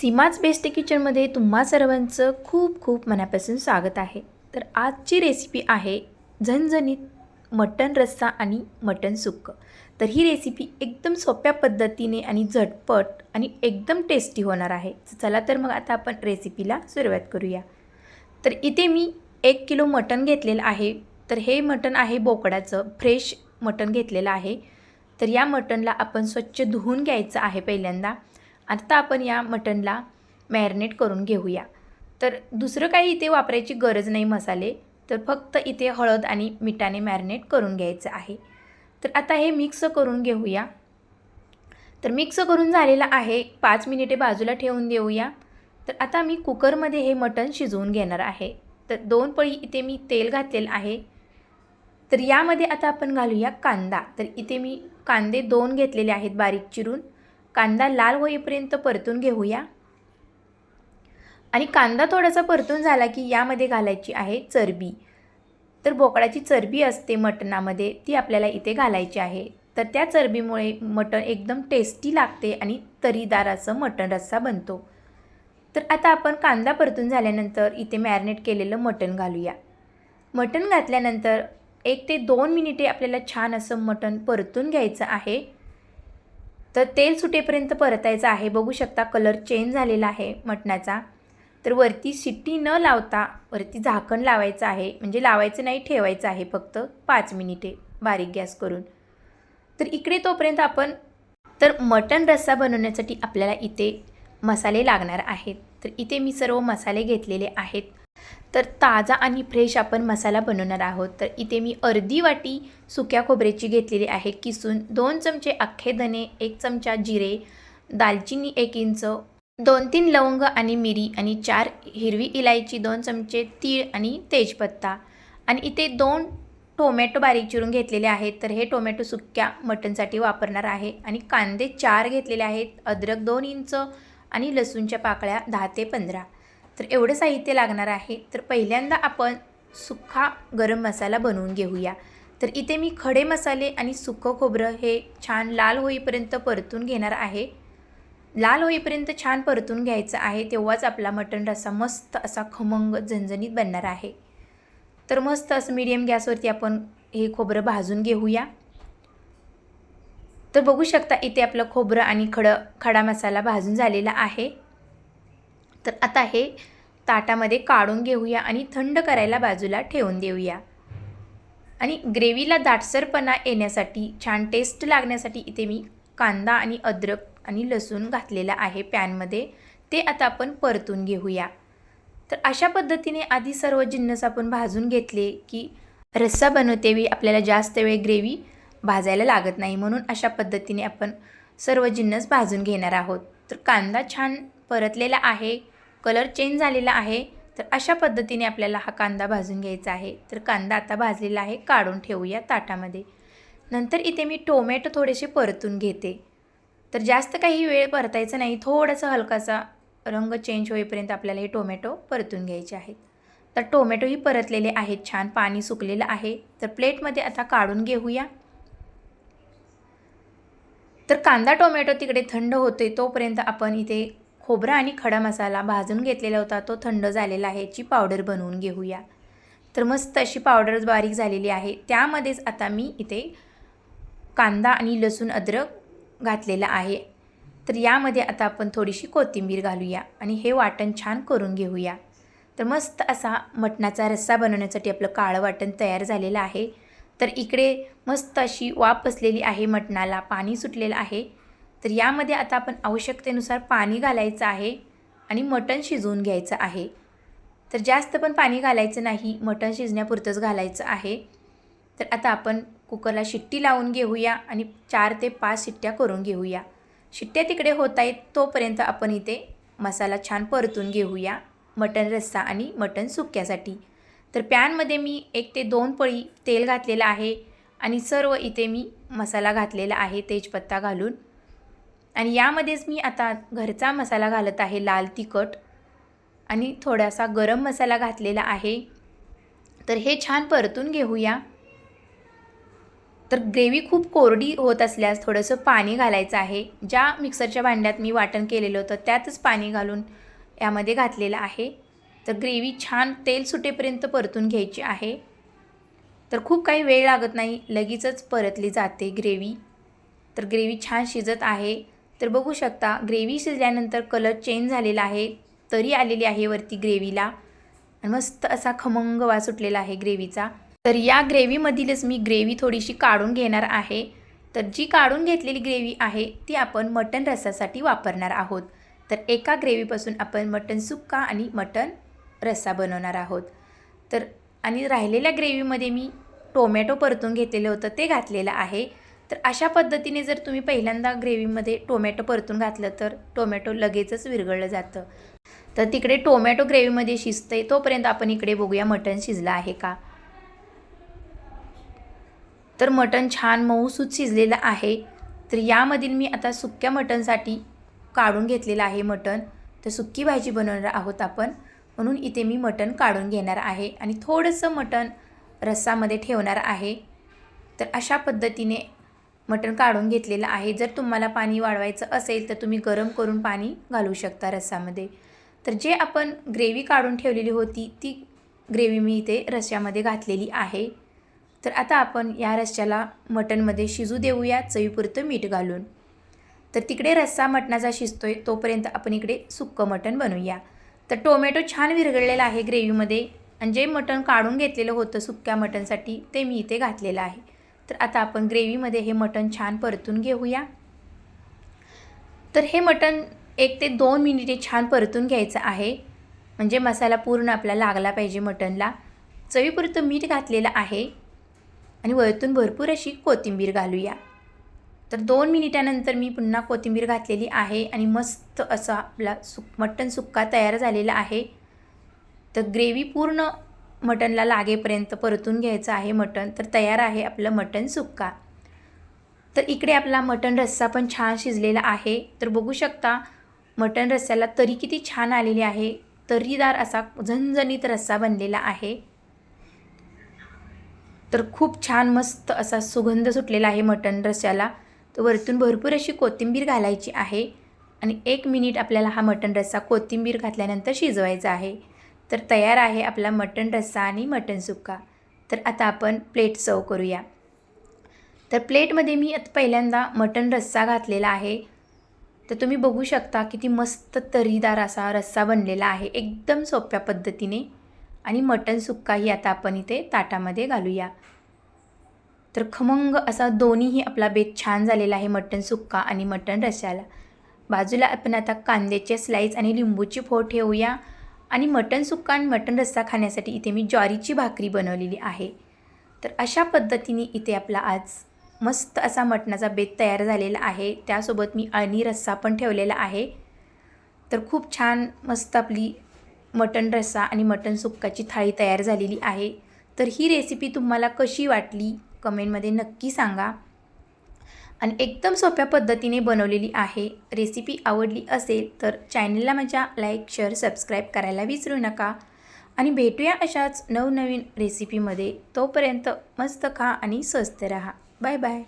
सीमाच best किचनमध्ये तुम्हा सर्वांचं खूप खूप मनापासून स्वागत आहे. तर आजची रेसिपी आहे झणझणीत मटण रस्सा आणि मटण सुक्क. तर ही रेसिपी एकदम सोप्या पद्धतीने आणि झटपट आणि एकदम टेस्टी होणार आहे. चला तर मग आता आपण रेसिपीला सुरुवात करूया. तर इथे मी एक किलो मटण घेतलेलं आहे. तर हे मटण आहे बोकडाचं. फ्रेश मटण घेतलेलं आहे. तर या मटणला आपण स्वच्छ धुवून घ्यायचं आहे पहिल्यांदा. आता आपण या मटणला मॅरिनेट करून घेऊया. तर दुसरं काही इथे वापरायची गरज नाही मसाले तर फक्त इथे हळद आणि मिठाने मॅरिनेट करून घ्यायचं आहे. तर आता हे मिक्स करून घेऊया. तर मिक्स करून झालेलं आहे पाच मिनिटे बाजूला ठेवून देऊया. तर आता मी कुकरमध्ये हे मटण शिजवून घेणार आहे. तर दोन पळी इथे मी तेल घातलेलं आहे. तर यामध्ये आता आपण घालूया कांदा. तर इथे मी कांदे दोन घेतलेले आहेत बारीक चिरून. कांदा लाल होईपर्यंत परतून घेऊया. आणि कांदा थोडासा परतून झाला की यामध्ये घालायची आहे चरबी. तर बोकडाची चरबी असते मटणामध्ये ती आपल्याला इथे घालायची आहे. तर त्या चरबीमुळे मटण एकदम टेस्टी लागते आणि तरीदार असं मटण रस्सा बनतो. तर आता आपण कांदा परतून झाल्यानंतर इथे मॅरिनेट केलेलं मटण घालूया. मटण घातल्यानंतर एक ते दोन मिनिटे आपल्याला छान असं मटण परतून घ्यायचं आहे. तर तेल सुटेपर्यंत परतायचं आहे. बघू शकता कलर चेंज झालेला आहे मटणाचा. तर वरती शिट्टी न लावता वरती झाकण लावायचं आहे. म्हणजे लावायचं नाही ठेवायचं आहे फक्त पाच मिनिटे बारीक गॅस करून. तर इकडे तोपर्यंत आपण तर मटण रस्सा बनवण्यासाठी आपल्याला इथे मसाले लागणार आहेत. तर इथे मी सर्व मसाले घेतलेले आहेत. तर ताजा आणि फ्रेश आपण मसाला बनवणार आहोत. तर इथे मी अर्धी वाटी सुक्या खोबऱ्याची घेतलेली आहे. किसून दोन चमचे अख्खे धने एक चमचा जिरे दालचिनी एक इंच दोन तीन लवंग आणि मिरी आणि चार हिरवी इलायची दोन चमचे तीळ आणि तेजपत्ता. आणि इथे दोन टोमॅटो बारीक चिरून घेतलेले आहेत. तर हे टोमॅटो सुक्या मटणसाठी वापरणार आहे. आणि कांदे चार घेतलेले आहेत. अद्रक दोन इंच आणि लसूणच्या पाकळ्या दहा ते पंधरा. तर एवढं साहित्य लागणार आहे. तर पहिल्यांदा आपण सुक्का गरम मसाला बनवून घेऊया. तर इथे मी खडे मसाले आणि सुकं खोबरं हे छान लाल होईपर्यंत परतून घेणार आहे. लाल होईपर्यंत छान परतून घ्यायचं आहे तेव्हाच आपला मटण रस्सा मस्त असा खमंग झणझणीत बनणार आहे. तर मस्त असं मीडियम गॅसवरती आपण हे खोबरं भाजून घेऊया. तर बघू शकता इथे आपलं खोबरं आणि खडं खडा मसाला भाजून झालेला आहे. तर आता हे ताटामध्ये काढून घेऊया आणि थंड करायला बाजूला ठेवून देऊया. आणि ग्रेव्हीला दाटसरपणा येण्यासाठी छान टेस्ट लागण्यासाठी इथे मी कांदा आणि अद्रक आणि लसूण घातलेला आहे पॅनमध्ये. ते आता आपण परतून घेऊया. तर अशा पद्धतीने आधी सर्व जिन्नस आपण भाजून घेतले की रस्सा बनवतेवेळी आपल्याला जास्त वेळ ग्रेव्ही भाजायला लागत नाही म्हणून अशा पद्धतीने आपण सर्व जिन्नस भाजून घेणार आहोत. तर कांदा छान परतलेला आहे. कलर चेंज झालेला आहे तर अशा पद्धतीने आपल्याला हा कांदा भाजून घ्यायचा आहे. तर कांदा आता भाजलेला आहे काढून ठेवूया ताटामध्ये. नंतर इथे मी टोमॅटो थोडेसे परतून घेते. तर जास्त काही वेळ परतायचं नाही थोडासा हलकासा रंग चेंज होईपर्यंत आपल्याला हे टोमॅटो परतून घ्यायचे आहेत. तर टोमॅटोही परतलेले आहेत छान पाणी सुकलेलं आहे. तर प्लेटमध्ये आता काढून घेऊया. तर कांदा टोमॅटो तिकडे थंड होतोय तोपर्यंत आपण इथे खोबरा आणि खडा मसाला भाजून घेतलेला होता. तो थंड झालेला आहे. याची पावडर बनवून घेऊया. तर मस्त अशी पावडर बारीक झालेली आहे. त्यामध्येच आता मी इथे कांदा आणि लसूण अद्रक घातलेला आहे. तर यामध्ये आता आपण थोडीशी कोथिंबीर घालूया आणि हे वाटण छान करून घेऊया. तर मस्त असा मटणाचा रस्सा बनवण्यासाठी आपलं काळं वाटण तयार झालेलं आहे. तर इकडे मस्त अशी वाफ बसलेली आहे मटणाला. पाणी सुटलेलं आहे. तर यामध्ये आता आपण आवश्यकतेनुसार पाणी घालायचं आहे आणि मटण शिजवून घ्यायचं आहे. तर जास्त पण पाणी घालायचं नाही मटण शिजण्यापुरतंच घालायचं आहे. तर आता आपण कुकरला शिट्टी लावून घेऊया आणि चार ते पाच शिट्ट्या करून घेऊया. शिट्ट्या तिकडे होत आहेत तोपर्यंत आपण इथे मसाला छान परतून घेऊया मटण रस्सा आणि मटण सुक्यासाठी. तर पॅनमध्ये मी एक ते दोन पळी तेल घातलेलं आहे आणि सर्व इथे मी मसाला घातलेला आहे तेजपत्ता घालून. आणि यामध्येच मी आता घरचा मसाला घालत आहे लाल तिखट आणि थोडासा गरम मसाला घातलेला आहे. तर हे छान परतून घेऊया. तर ग्रेव्ही खूप कोरडी होत असल्यास थोडंसं पाणी घालायचं आहे. ज्या मिक्सरच्या भांड्यात मी वाटण केलेलं होतं त्यातच पाणी घालून यामध्ये घातलेलं आहे. तर ग्रेव्ही छान तेल सुटेपर्यंत परतून घ्यायची आहे. तर खूप काही वेळ लागत नाही लगेचच परतली जाते ग्रेव्ही. तर ग्रेव्ही छान शिजत आहे. तर बघू शकता ग्रेव्ही शिजल्यानंतर कलर चेंज झालेला आहे तरी आलेली आहे वरती ग्रेव्हीला आणि मस्त असा खमंग वास सुटलेला आहे ग्रेव्हीचा तर या ग्रेव्हीमधीलच मी ग्रेव्ही थोडीशी काढून घेणार आहे. तर जी काढून घेतलेली ग्रेव्ही आहे ती आपण मटण रसासाठी वापरणार आहोत. तर एका ग्रेव्हीपासून आपण मटण सुक्का आणि मटण रस्सा बनवणार आहोत. तर आणि राहिलेल्या ग्रेव्हीमध्ये मी टोमॅटो परतून घेतलेलं होतं ते घातलेलं आहे. तर अशा पद्धतीने जर तुम्ही पहिल्यांदा ग्रेव्हीमध्ये टोमॅटो परतून घातलं तर टोमॅटो लगेचच विरघळलं जातं. तर तिकडे टोमॅटो ग्रेव्हीमध्ये शिजतंय तोपर्यंत आपण इकडे बघूया मटण शिजलं आहे का. तर मटण छान मऊसूत शिजलेलं आहे. तर यामधील मी आता सुक्या मटणसाठी काढून घेतलेलं आहे मटण. तर सुक्की भाजी बनवणार आहोत आपण. म्हणून इथे मी मटण काढून घेणार आहे आणि थोडंसं मटण रस्सामध्ये ठेवणार आहे. तर अशा पद्धतीने मटण काढून घेतलेलं आहे. जर तुम्हाला पाणी वाढवायचं असेल तर तुम्ही गरम करून पाणी घालू शकता रस्सामध्ये तर जे आपण ग्रेव्ही काढून ठेवलेली होती ती ग्रेव्ही मी इथे रश्श्यामध्ये घातलेली आहे. तर आता आपण या रश्श्याला मटणमध्ये शिजू देऊया चवीपुरतं मीठ घालून. तर तिकडे रस्सा मटणाचा शिजतोय तोपर्यंत आपण इकडे सुक्कं मटण बनवूया. तर टोमॅटो छान विरघळलेला आहे ग्रेव्हीमध्ये. आणि जे मटण काढून घेतलेलं होतं सुक्या मटणसाठी ते मी इथे घातलेलं आहे. तर आता आपण ग्रेव्हीमध्ये हे मटण छान परतून घेऊया. तर हे मटण एक ते दोन मिनिटे छान परतून घ्यायचं आहे. म्हणजे मसाला पूर्ण आपला लागला पाहिजे मटणला. चवीपुरतं मीठ घातलेलं आहे. आणि वरतून भरपूर अशी कोथिंबीर घालूया. तर दोन मिनिटानंतर मी पुन्हा कोथिंबीर घातलेली आहे आणि मस्त असा आपला सुक मटण सुक्का तयार झालेला आहे. तर ग्रेव्ही पूर्ण मटणला लागेपर्यंत परतून घ्यायचं आहे मटण. तर तयार आहे आपलं मटण सुक्का. तर इकडे आपला मटण रस्सा पण छान शिजलेला आहे. तर बघू शकता मटण रस्स्याला तरी किती छान आलेली आहे. तरीदार असा झणझणीत रस्सा बनलेला आहे. तर खूप छान मस्त असा सुगंध सुटलेला आहे मटण रस्स्याला. तर वरतून भरपूर अशी कोथिंबीर घालायची आहे. आणि एक मिनिट आपल्याला हा मटण रस्सा कोथिंबीर घातल्यानंतर शिजवायचा आहे. तर तयार आहे आपला मटण रस्सा आणि मटण सुक्का. तर आता आपण प्लेट सर्व करूया. तर प्लेटमध्ये मी आता पहिल्यांदा मटण रस्सा घातलेला आहे. तर तुम्ही बघू शकता किती मस्त तरीदार असा रस्सा बनलेला आहे. एकदम सोप्या पद्धतीने. आणि मटण सुक्काही आता आपण इथे ताटामध्ये घालूया. तर खमंग असा दोन्हीही आपला बेत छान झालेला आहे मटण सुक्का आणि मटण रस्स्याला. बाजूला आपण आता कांद्याचे स्लाईस आणि लिंबूची फोड ठेवूया. आणि मटण सुक्का आणि मटण रस्सा खाण्यासाठी इथे मी ज्वारीची भाकरी बनवलेली आहे. तर अशा पद्धतीने इथे आपला आज मस्त असा मटणाचा बेत तयार झालेला आहे. त्यासोबत मी अळणी रस्सा पण ठेवलेला आहे. तर खूप छान मस्त आपली मटण रस्सा आणि मटण सुक्काची थाळी तयार झालेली आहे. तर ही रेसिपी तुम्हाला कशी वाटली? कमेंटमध्ये नक्की सांगा. आणि एकदम सोप्या पद्धतीने बनवलेली आहे. रेसिपी आवडली असेल तर चॅनलला माझ्या लाईक शेअर सबस्क्राईब करायला विसरू नका. आणि भेटूया अशाच नवनवीन रेसिपीमध्ये तोपर्यंत मस्त खा आणि स्वस्त रहा. Bye bye